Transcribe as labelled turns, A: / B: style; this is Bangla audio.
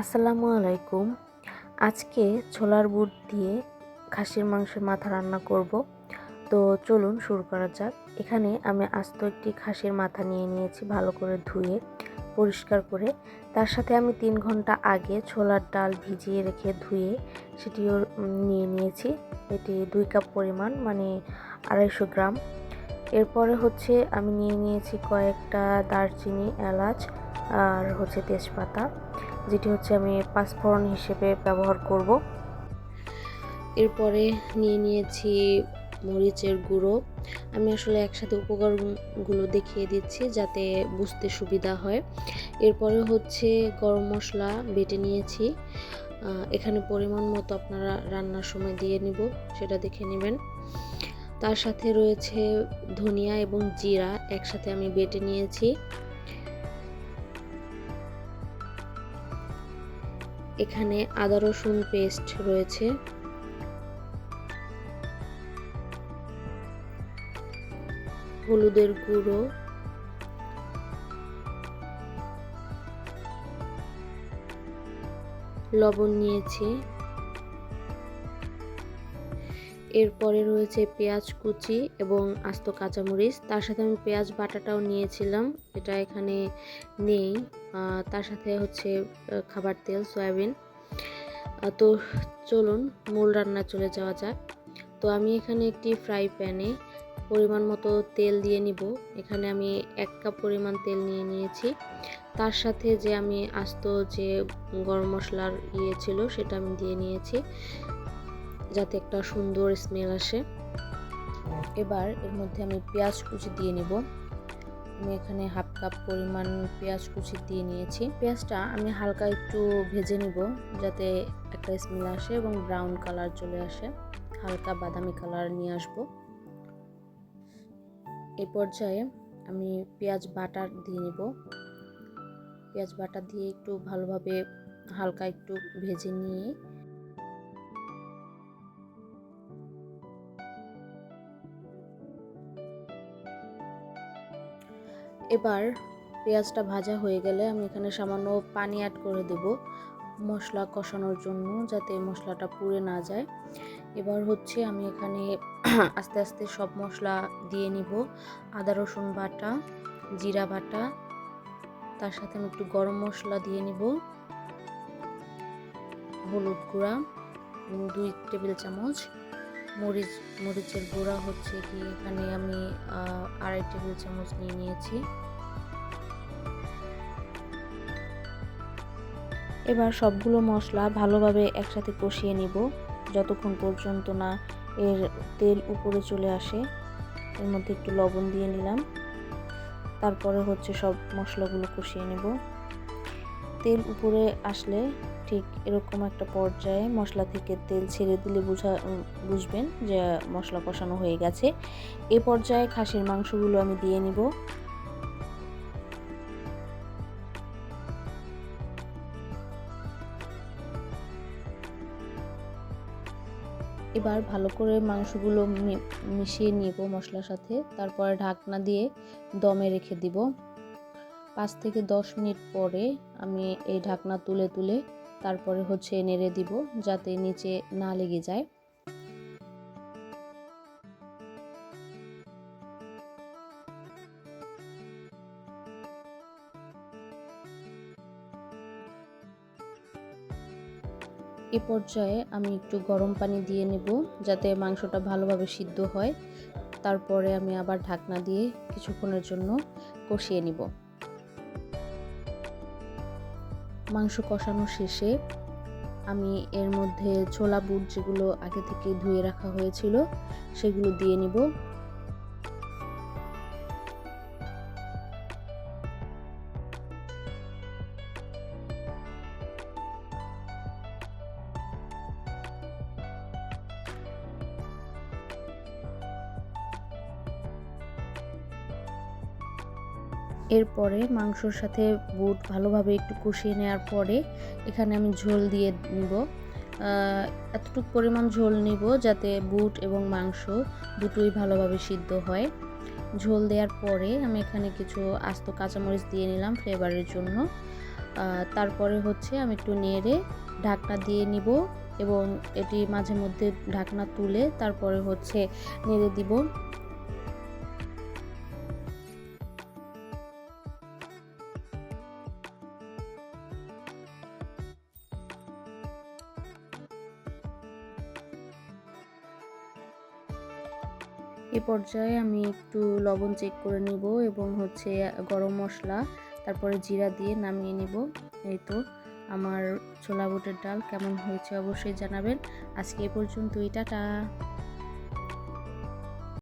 A: আসসালামু আলাইকুম। আজকে ছোলার বুট দিয়ে খাসির মাংসের মাথা রান্না করব। তো চলুন শুরু করা যাক। এখানে আমি আস্ত একটি খাসির মাথা নিয়ে নিয়েছি ভালো করে ধুয়ে, পরিষ্কার করে। তার সাথে আমি তিন ঘণ্টা আগে ছোলার ডাল ভিজিয়ে রেখে ধুয়ে সেটিও নিয়ে নিয়েছি। এটি দুই কাপ পরিমাণ মানে আড়াইশো গ্রাম। এরপরে হচ্ছে আমি নিয়ে নিয়েছি কয়েকটা দারচিনি, এলাচ আর হচ্ছে তেজপাতা। যেটি হচ্ছে আমি পাঁচফোড়ন হিসেবে ব্যবহার করব। এরপরে নিয়ে নিয়েছি মরিচের গুঁড়ো। আমি আসলে একসাথে উপকরণগুলো দেখিয়ে দিচ্ছি যাতে বুঝতে সুবিধা হয়। এরপরে হচ্ছে গরম মশলা বেটে নিয়েছি। এখানে পরিমাণ মতো আপনারা রান্নার সময় দিয়ে নিব, সেটা দেখে নেবেন। তার সাথে রয়েছে ধনিয়া এবং জিরা একসাথে আমি বেটে নিয়েছি। এখানে আদা রসুন পেস্ট রয়েছে। হলুদের গুঁড়ো। লবণ নিয়েছি। এরপরে রয়েছে পেঁয়াজ কুচি এবং আস্ত কাঁচামরিচ। তার সাথে আমি পেঁয়াজ বাটাটাও নিয়েছিলাম, এটা এখানে নেই। তার সাথে হচ্ছে খাবার তেল, সয়াবিন। তো চলুন, মূল রান্না চলে যাওয়া যাক। তো আমি এখানে একটি ফ্রাই প্যানে পরিমাণ মতো তেল দিয়ে নিব। এখানে আমি এক কাপ পরিমাণ তেল নিয়ে নিয়েছি। তার সাথে যে আমি আস্ত যে গরম মশলার ইয়ে ছিল, সেটা আমি দিয়ে নিয়েছি। যাতে একটা সুন্দর স্মেল আসে। এবার এর মধ্যে আমি পেঁয়াজ কুচি দিয়ে নেব। আমি এখানে হাফ কাপ পরিমাণ পেঁয়াজ কুচি দিয়ে নিয়েছি। পেঁয়াজটা আমি হালকা একটু ভেজে নিব যাতে একটা স্মেল আসে এবং ব্রাউন কালার চলে আসে। হালকা বাদামি কালার নিয়ে আসব। এ পর্যায়ে আমি পেঁয়াজ বাটার দিয়ে নেব। পেঁয়াজ বাটা দিয়ে একটু ভালোভাবে হালকা একটু ভেজে নিয়ে এবার পেঁয়াজটা ভাজা হয়ে গেলে আমি এখানে সামান্য পানি অ্যাড করে দেব, মশলা কষানোর জন্য যাতে মশলাটা পুড়ে না যায়। এবার হচ্ছে আমি এখানে আস্তে আস্তে সব মশলা দিয়ে নিব, আদা, রসুন বাটা, জিরা বাটা, তার সাথে আমি একটু গরম মশলা দিয়ে নিব, হলুদ গুঁড়া দুই টেবিল চামচ। মরিচ, মরিচের গুঁড়া হচ্ছে কি, এখানে আমি আড়াই টেবিল চামচ নিয়ে নিয়েছি। এবার সবগুলো মশলা ভালোভাবে একসাথে কষিয়ে নিব, যতক্ষণ পর্যন্ত না এর তেল উপরে চলে আসে। এর মধ্যে একটু লবণ দিয়ে নিলাম। তারপরে হচ্ছে সব মশলাগুলো কষিয়ে নেব। তেল উপরে আসলে ঠিক এরকম একটা পর্যায়ে মশলা থেকে তেল ছেড়ে দিলে বুঝা, বুঝবেন যে মশলা কষানো হয়ে গেছে। এ পর্যায়ে খাসির মাংসগুলো আমি দিয়ে নিব। এবার ভালো করে মাংসগুলো মিশিয়ে নিব মশলার সাথে। তারপরে ঢাকনা দিয়ে দমে রেখে দিব। পাঁচ থেকে দশ মিনিট পরে আমি এই ঢাকনা তুলে তুলে তারপরে হচ্ছে নেড়ে দিব যাতে নিচে না লেগে যায়। এ পর্যায়ে আমি একটু গরম পানি দিয়ে নেব যাতে মাংসটা ভালোভাবে সিদ্ধ হয়। তারপরে আমি আবার ঢাকনা দিয়ে কিছুক্ষণের জন্য কষিয়ে নিব। মাংস কষানো শেষে আমি এর মধ্যে ছোলা বুট যেগুলো আগে থেকে ধুয়ে রাখা হয়েছিল, সেগুলো দিয়ে নিব। এরপরে মাংসর সাথে বুট ভালোভাবে একটু কষিয়ে নেওয়ার পরে এখানে আমি ঝোল দিয়ে নিব। এতটুকু পরিমাণ ঝোল নিব যাতে বুট এবং মাংস দুটোই ভালোভাবে সিদ্ধ হয়। ঝোল দেওয়ার পরে আমি এখানে কিছু আস্ত কাঁচামরিচ দিয়ে নিলাম ফ্লেভারের জন্য। তারপরে হচ্ছে আমি একটু নেড়ে ঢাকনা দিয়ে নিব এবং এটি মাঝে মধ্যে ঢাকনা তুলে তারপরে হচ্ছে নেড়ে দিব। এ পর্যায়ে আমি একটু লবণ চেক করে নিব এবং হচ্ছে গরম মশলা, তারপরে জিরা দিয়ে নামিয়ে নিব। এই তো, আমার ছোলা বুটের ডাল কেমন হয়েছে অবশ্যই জানাবেন। আজকে এ পর্যন্তই, টাটা।